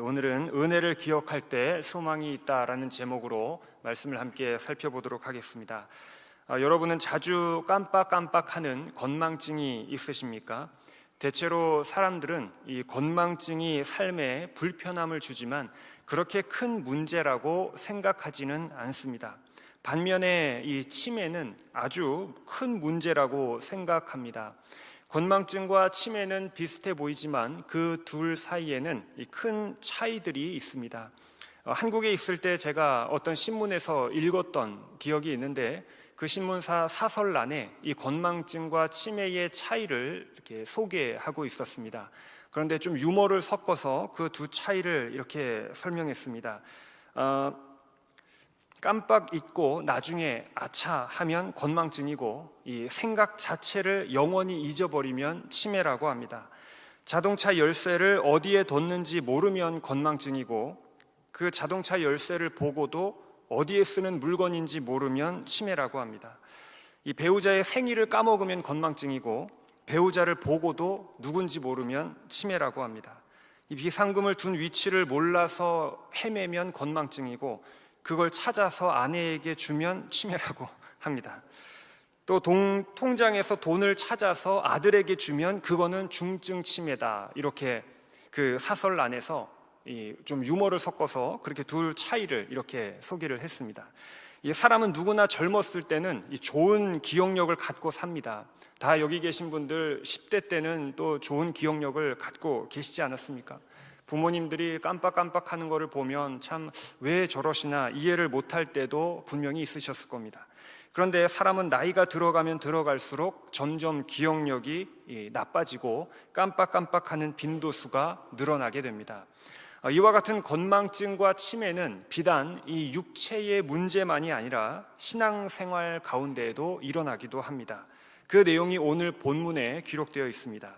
오늘은 은혜를 기억할 때 소망이 있다라는 제목으로 말씀을 함께 살펴보도록 하겠습니다. 아, 여러분은 자주 깜빡깜빡하는 건망증이 있으십니까? 대체로 사람들은 이 건망증이 삶에 불편함을 주지만 그렇게 큰 문제라고 생각하지는 않습니다. 반면에 이 치매는 아주 큰 문제라고 생각합니다. 건망증과 치매는 비슷해 보이지만 그 둘 사이에는 이큰 차이들이 있습니다. 어, 한국에 있을 때 제가 어떤 신문에서 읽었던 기억이 있는데 그 신문사 사설란에 이 건망증과 치매의 차이를 이렇게 소개하고 있었습니다. 그런데 좀 유머를 섞어서 그 두 차이를 이렇게 설명했습니다. 어, 깜빡 잊고 나중에 아차 하면 건망증이고 이 생각 자체를 영원히 잊어버리면 치매라고 합니다. 자동차 열쇠를 어디에 뒀는지 모르면 건망증이고 그 자동차 열쇠를 보고도 어디에 쓰는 물건인지 모르면 치매라고 합니다. 이 배우자의 생일을 까먹으면 건망증이고 배우자를 보고도 누군지 모르면 치매라고 합니다. 이 비상금을 둔 위치를 몰라서 헤매면 건망증이고 그걸 찾아서 아내에게 주면 치매라고 합니다. 또 동, 통장에서 돈을 찾아서 아들에게 주면 그거는 중증 치매다. 이렇게 그 사설 안에서 좀 유머를 섞어서 그렇게 둘 차이를 이렇게 소개를 했습니다. 이 사람은 누구나 젊었을 때는 이 좋은 기억력을 갖고 삽니다. 다 여기 계신 분들 10대 때는 또 좋은 기억력을 갖고 계시지 않았습니까? 부모님들이 깜빡깜빡 하는 것을 보면 참 왜 저러시나 이해를 못할 때도 분명히 있으셨을 겁니다. 그런데 사람은 나이가 들어가면 들어갈수록 점점 기억력이 나빠지고 깜빡깜빡하는 빈도수가 늘어나게 됩니다. 어, 이와 같은 건망증과 치매는 비단 이 육체의 문제만이 아니라 신앙생활 가운데에도 일어나기도 합니다. 그 내용이 오늘 본문에 기록되어 있습니다.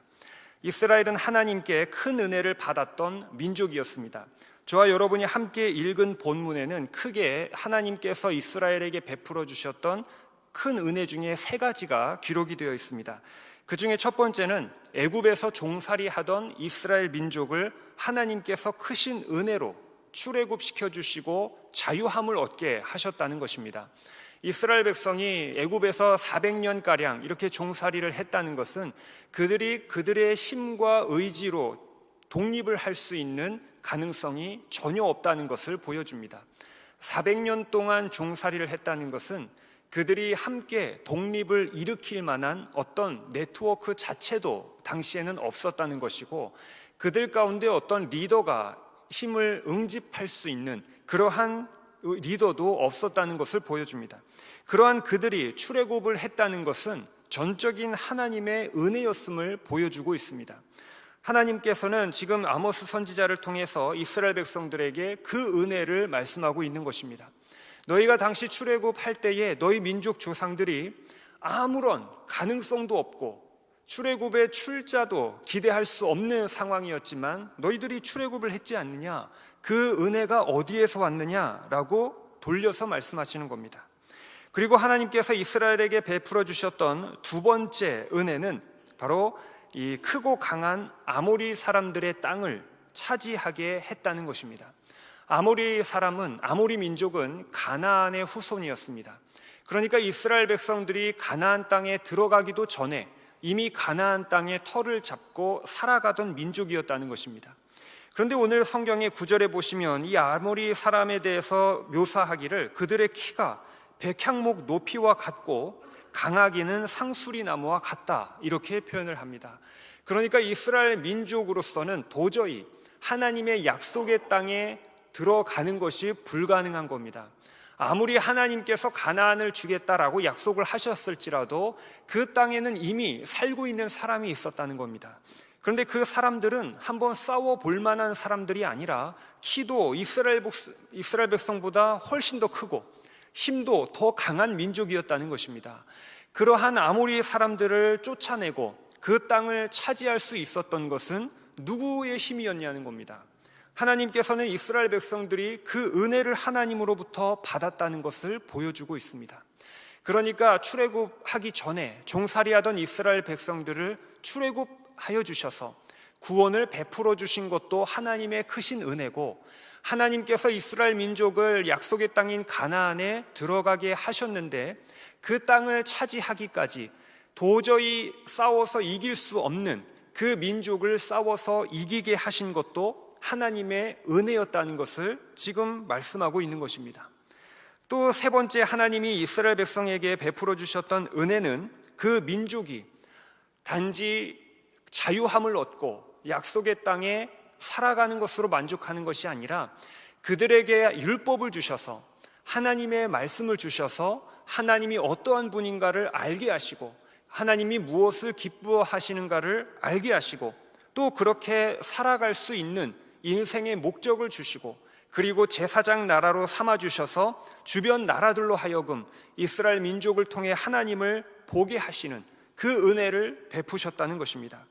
이스라엘은 하나님께 큰 은혜를 받았던 민족이었습니다. 저와 여러분이 함께 읽은 본문에는 크게 하나님께서 이스라엘에게 베풀어 주셨던 큰 은혜 중에 세 가지가 기록이 되어 있습니다. 그 중에 첫 번째는 애굽에서 종살이 하던 이스라엘 민족을 하나님께서 크신 은혜로 출애굽 시켜 주시고 자유함을 얻게 하셨다는 것입니다. 이스라엘 백성이 애굽에서 400년 가량 이렇게 종살이를 했다는 것은 그들이 그들의 힘과 의지로 독립을 할 수 있는 가능성이 전혀 없다는 것을 보여줍니다. 400년 동안 종살이를 했다는 것은 그들이 함께 독립을 일으킬 만한 어떤 네트워크 자체도 당시에는 없었다는 것이고 그들 가운데 어떤 리더가 힘을 응집할 수 있는 그러한 리더도 없었다는 것을 보여줍니다. 그러한 그들이 출애굽을 했다는 것은 전적인 하나님의 은혜였음을 보여주고 있습니다. 하나님께서는 지금 아모스 선지자를 통해서 이스라엘 백성들에게 그 은혜를 말씀하고 있는 것입니다. 너희가 당시 출애굽할 때에 너희 민족 조상들이 아무런 가능성도 없고 출애굽의 출자도 기대할 수 없는 상황이었지만 너희들이 출애굽을 했지 않느냐? 그 은혜가 어디에서 왔느냐라고 돌려서 말씀하시는 겁니다. 그리고 하나님께서 이스라엘에게 베풀어 주셨던 두 번째 은혜는 바로 이 크고 강한 아모리 사람들의 땅을 차지하게 했다는 것입니다. 아모리 사람은 아모리 민족은 가나안의 후손이었습니다. 그러니까 이스라엘 백성들이 가나안 땅에 들어가기도 전에 이미 가나안 땅에 터를 잡고 살아가던 민족이었다는 것입니다. 그런데 오늘 성경의 구절에 보시면 이 아모리 사람에 대해서 묘사하기를 그들의 키가 백향목 높이와 같고 강하기는 상수리 나무와 같다 이렇게 표현을 합니다. 그러니까 이스라엘 민족으로서는 도저히 하나님의 약속의 땅에 들어가는 것이 불가능한 겁니다. 아무리 하나님께서 가나안을 주겠다라고 약속을 하셨을지라도 그 땅에는 이미 살고 있는 사람이 있었다는 겁니다. 그런데 그 사람들은 한번 싸워 볼 만한 사람들이 아니라 키도 이스라엘, 이스라엘 백성보다 훨씬 더 크고 힘도 더 강한 민족이었다는 것입니다. 그러한 아모리 사람들을 쫓아내고 그 땅을 차지할 수 있었던 것은 누구의 힘이었냐는 겁니다. 하나님께서는 이스라엘 백성들이 그 은혜를 하나님으로부터 받았다는 것을 보여주고 있습니다. 그러니까 출애굽하기 전에 종살이하던 이스라엘 백성들을 출애굽 하여 주셔서 구원을 베풀어 주신 것도 하나님의 크신 은혜고 하나님께서 이스라엘 민족을 약속의 땅인 가나안에 들어가게 하셨는데 그 땅을 차지하기까지 도저히 싸워서 이길 수 없는 그 민족을 싸워서 이기게 하신 것도 하나님의 은혜였다는 것을 지금 말씀하고 있는 것입니다. 또 세 번째 하나님이 이스라엘 백성에게 베풀어 주셨던 은혜는 그 민족이 단지 자유함을 얻고 약속의 땅에 살아가는 것으로 만족하는 것이 아니라 그들에게 율법을 주셔서 하나님의 말씀을 주셔서 하나님이 어떠한 분인가를 알게 하시고 하나님이 무엇을 기뻐하시는가를 알게 하시고 또 그렇게 살아갈 수 있는 인생의 목적을 주시고 그리고 제사장 나라로 삼아 주셔서 주변 나라들로 하여금 이스라엘 민족을 통해 하나님을 보게 하시는 그 은혜를 베푸셨다는 것입니다.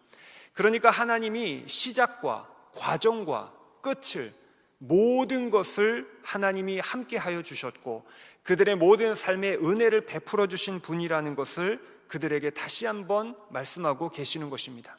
그러니까 하나님이 시작과 과정과 끝을 모든 것을 하나님이 함께 하여 주셨고 그들의 모든 삶의 은혜를 베풀어 주신 분이라는 것을 그들에게 다시 한번 말씀하고 계시는 것입니다.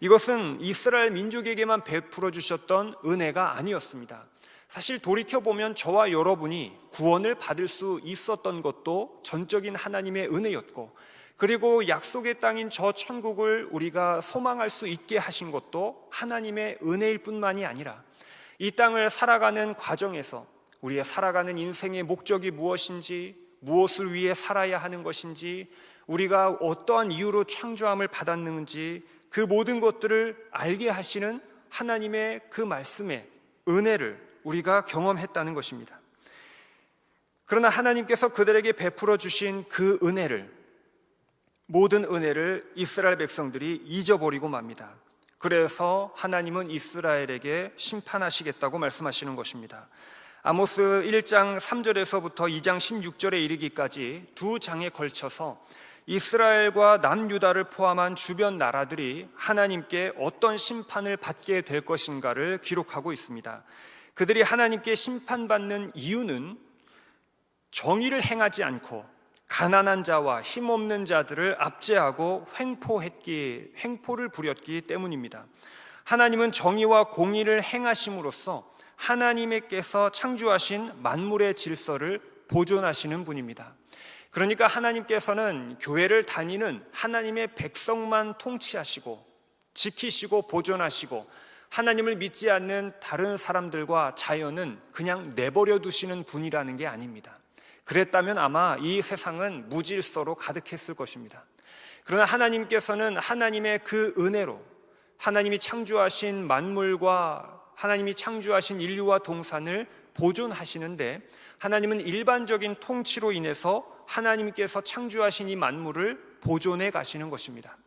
이것은 이스라엘 민족에게만 베풀어 주셨던 은혜가 아니었습니다. 사실 돌이켜보면 저와 여러분이 구원을 받을 수 있었던 것도 전적인 하나님의 은혜였고 그리고 약속의 땅인 저 천국을 우리가 소망할 수 있게 하신 것도 하나님의 은혜일 뿐만이 아니라 이 땅을 살아가는 과정에서 우리의 살아가는 인생의 목적이 무엇인지 무엇을 위해 살아야 하는 것인지 우리가 어떠한 이유로 창조함을 받았는지 그 모든 것들을 알게 하시는 하나님의 그 말씀의 은혜를 우리가 경험했다는 것입니다. 그러나 하나님께서 그들에게 베풀어 주신 그 은혜를 모든 은혜를 이스라엘 백성들이 잊어버리고 맙니다. 그래서 하나님은 이스라엘에게 심판하시겠다고 말씀하시는 것입니다. 아모스 1장 3절에서부터 2장 16절에 이르기까지 두 장에 걸쳐서 이스라엘과 남유다를 포함한 주변 나라들이 하나님께 어떤 심판을 받게 될 것인가를 기록하고 있습니다. 그들이 하나님께 심판받는 이유는 정의를 행하지 않고 가난한 자와 힘없는 자들을 압제하고 횡포했기 횡포를 부렸기 때문입니다. 하나님은 정의와 공의를 행하심으로써 하나님께서 창조하신 만물의 질서를 보존하시는 분입니다. 그러니까 하나님께서는 교회를 다니는 하나님의 백성만 통치하시고 지키시고 보존하시고 하나님을 믿지 않는 다른 사람들과 자연은 그냥 내버려 두시는 분이라는 게 아닙니다. 그랬다면 아마 이 세상은 무질서로 가득했을 것입니다. 그러나 하나님께서는 하나님의 그 은혜로 하나님이 창조하신 만물과 하나님이 창조하신 인류와 동산을 보존하시는데 하나님은 일반적인 통치로 인해서 하나님께서 창조하신 이 만물을 보존해 가시는 것입니다.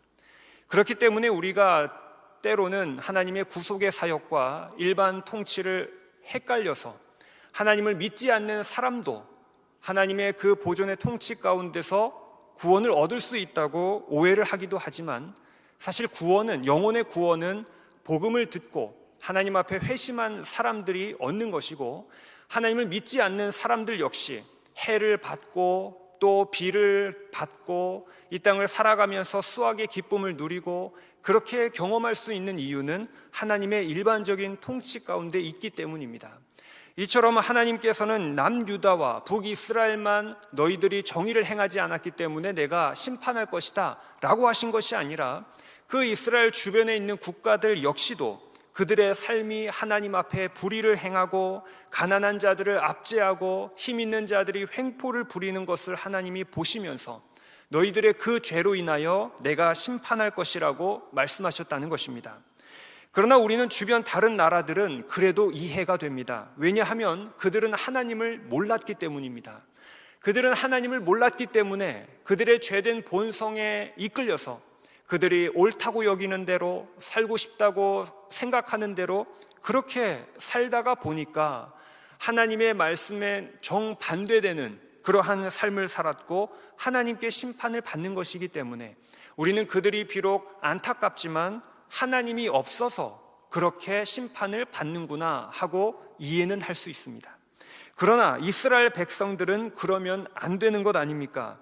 그렇기 때문에 우리가 때로는 하나님의 구속의 사역과 일반 통치를 헷갈려서 하나님을 믿지 않는 사람도 하나님의 그 보존의 통치 가운데서 구원을 얻을 수 있다고 오해를 하기도 하지만 사실 구원은 영혼의 구원은 복음을 듣고 하나님 앞에 회심한 사람들이 얻는 것이고 하나님을 믿지 않는 사람들 역시 해를 받고 또 비를 받고 이 땅을 살아가면서 수학의 기쁨을 누리고 그렇게 경험할 수 있는 이유는 하나님의 일반적인 통치 가운데 있기 때문입니다. 이처럼 하나님께서는 남유다와 북이스라엘만 너희들이 정의를 행하지 않았기 때문에 내가 심판할 것이다 라고 하신 것이 아니라 그 이스라엘 주변에 있는 국가들 역시도 그들의 삶이 하나님 앞에 불의를 행하고 가난한 자들을 압제하고 힘 있는 자들이 횡포를 부리는 것을 하나님이 보시면서 너희들의 그 죄로 인하여 내가 심판할 것이라고 말씀하셨다는 것입니다. 그러나 우리는 주변 다른 나라들은 그래도 이해가 됩니다. 왜냐하면 그들은 하나님을 몰랐기 때문입니다. 그들은 하나님을 몰랐기 때문에 그들의 죄된 본성에 이끌려서 그들이 옳다고 여기는 대로 살고 싶다고 생각하는 대로 그렇게 살다가 보니까 하나님의 말씀에 정반대되는 그러한 삶을 살았고 하나님께 심판을 받는 것이기 때문에 우리는 그들이 비록 안타깝지만 하나님이 없어서 그렇게 심판을 받는구나 하고 이해는 할 수 있습니다. 그러나 이스라엘 백성들은 그러면 안 되는 것 아닙니까?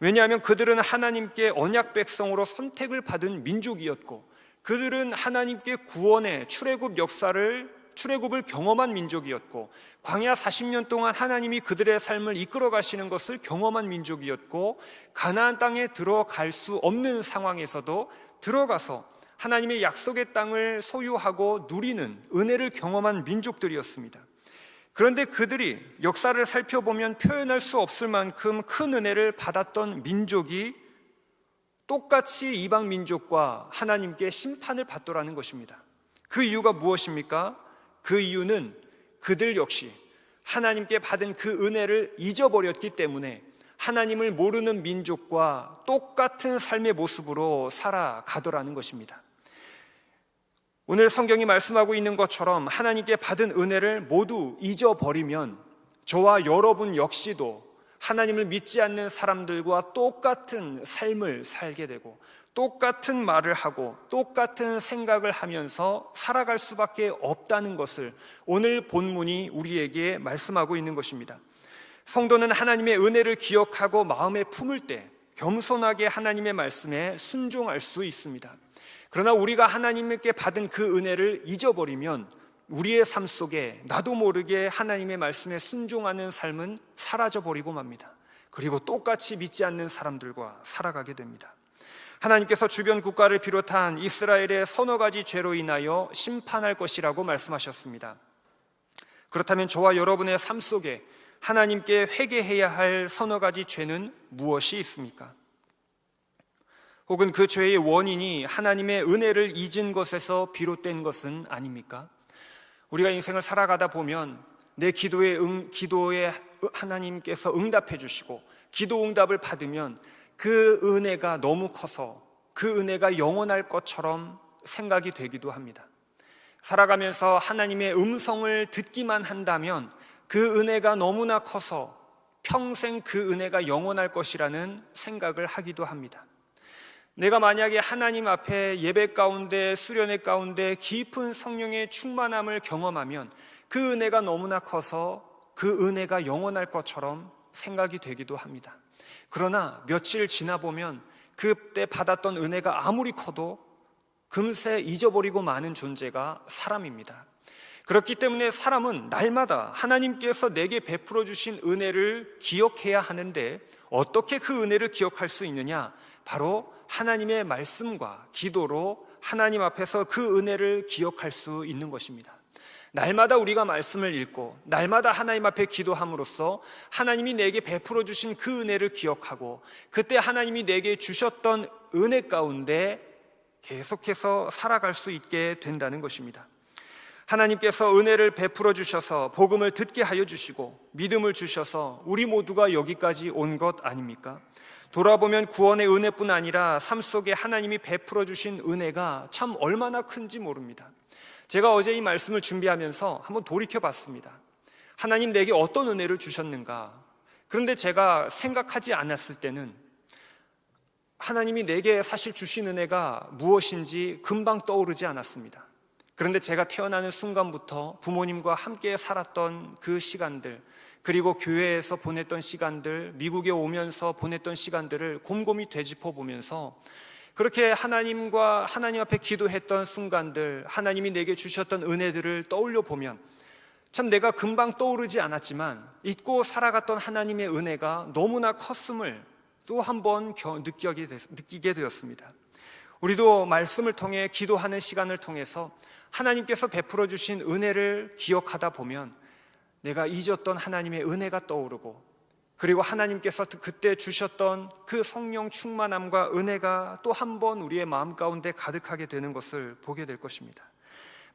왜냐하면 그들은 하나님께 언약 백성으로 선택을 받은 민족이었고 그들은 하나님께 구원의 출애굽 역사를 출애굽을 경험한 민족이었고 광야 40년 동안 하나님이 그들의 삶을 이끌어 가시는 것을 경험한 민족이었고 가나안 땅에 들어갈 수 없는 상황에서도 들어가서 하나님의 약속의 땅을 소유하고 누리는 은혜를 경험한 민족들이었습니다. 그런데 그들이 역사를 살펴보면 표현할 수 없을 만큼 큰 은혜를 받았던 민족이 똑같이 이방 민족과 하나님께 심판을 받더라는 것입니다. 그 이유가 무엇입니까? 그 이유는 그들 역시 하나님께 받은 그 은혜를 잊어버렸기 때문에 하나님을 모르는 민족과 똑같은 삶의 모습으로 살아가더라는 것입니다. 오늘 성경이 말씀하고 있는 것처럼 하나님께 받은 은혜를 모두 잊어버리면 저와 여러분 역시도 하나님을 믿지 않는 사람들과 똑같은 삶을 살게 되고 똑같은 말을 하고 똑같은 생각을 하면서 살아갈 수밖에 없다는 것을 오늘 본문이 우리에게 말씀하고 있는 것입니다. 성도는 하나님의 은혜를 기억하고 마음에 품을 때 겸손하게 하나님의 말씀에 순종할 수 있습니다. 그러나 우리가 하나님께 받은 그 은혜를 잊어버리면 우리의 삶 속에 나도 모르게 하나님의 말씀에 순종하는 삶은 사라져 버리고 맙니다. 그리고 똑같이 믿지 않는 사람들과 살아가게 됩니다. 하나님께서 주변 국가를 비롯한 이스라엘의 서너 가지 죄로 인하여 심판할 것이라고 말씀하셨습니다. 그렇다면 저와 여러분의 삶 속에 하나님께 회개해야 할 서너 가지 죄는 무엇이 있습니까? 혹은 그 죄의 원인이 하나님의 은혜를 잊은 것에서 비롯된 것은 아닙니까? 우리가 인생을 살아가다 보면 내 기도에 응, 기도에 하나님께서 응답해 주시고 기도 응답을 받으면 그 은혜가 너무 커서 그 은혜가 영원할 것처럼 생각이 되기도 합니다. 살아가면서 하나님의 음성을 듣기만 한다면 그 은혜가 너무나 커서 평생 그 은혜가 영원할 것이라는 생각을 하기도 합니다. 내가 만약에 하나님 앞에 예배 가운데 수련회 가운데 깊은 성령의 충만함을 경험하면 그 은혜가 너무나 커서 그 은혜가 영원할 것처럼 생각이 되기도 합니다. 그러나 며칠 지나 보면 그때 받았던 은혜가 아무리 커도 금세 잊어버리고 마는 존재가 사람입니다. 그렇기 때문에 사람은 날마다 하나님께서 내게 베풀어 주신 은혜를 기억해야 하는데 어떻게 그 은혜를 기억할 수 있느냐? 바로 하나님의 말씀과 기도로 하나님 앞에서 그 은혜를 기억할 수 있는 것입니다. 날마다 우리가 말씀을 읽고 날마다 하나님 앞에 기도함으로써 하나님이 내게 베풀어 주신 그 은혜를 기억하고 그때 하나님이 내게 주셨던 은혜 가운데 계속해서 살아갈 수 있게 된다는 것입니다. 하나님께서 은혜를 베풀어 주셔서 복음을 듣게 하여 주시고 믿음을 주셔서 우리 모두가 여기까지 온 것 아닙니까? 돌아보면 구원의 은혜뿐 아니라 삶 속에 하나님이 베풀어 주신 은혜가 참 얼마나 큰지 모릅니다. 제가 어제 이 말씀을 준비하면서 한번 돌이켜 봤습니다. 하나님 내게 어떤 은혜를 주셨는가? 그런데 제가 생각하지 않았을 때는 하나님이 내게 사실 주신 은혜가 무엇인지 금방 떠오르지 않았습니다. 그런데 제가 태어나는 순간부터 부모님과 함께 살았던 그 시간들, 그리고 교회에서 보냈던 시간들, 미국에 오면서 보냈던 시간들을 곰곰이 되짚어 보면서 그렇게 하나님과 하나님 앞에 기도했던 순간들, 하나님이 내게 주셨던 은혜들을 떠올려 보면 참 내가 금방 떠오르지 않았지만 잊고 살아갔던 하나님의 은혜가 너무나 컸음을 또 한 번 느끼게 되었습니다. 우리도 말씀을 통해 기도하는 시간을 통해서 하나님께서 베풀어 주신 은혜를 기억하다 보면 내가 잊었던 하나님의 은혜가 떠오르고 그리고 하나님께서 그때 주셨던 그 성령 충만함과 은혜가 또 한 번 우리의 마음 가운데 가득하게 되는 것을 보게 될 것입니다.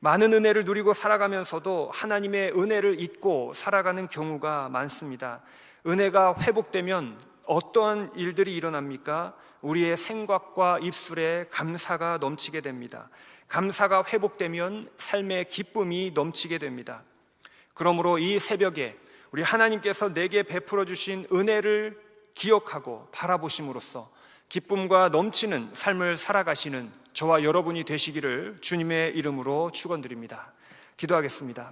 많은 은혜를 누리고 살아가면서도 하나님의 은혜를 잊고 살아가는 경우가 많습니다. 은혜가 회복되면 어떤 일들이 일어납니까? 우리의 생각과 입술에 감사가 넘치게 됩니다. 감사가 회복되면 삶의 기쁨이 넘치게 됩니다. 그러므로 이 새벽에 우리 하나님께서 내게 베풀어 주신 은혜를 기억하고 바라보심으로써 기쁨과 넘치는 삶을 살아가시는 저와 여러분이 되시기를 주님의 이름으로 축원드립니다. 기도하겠습니다.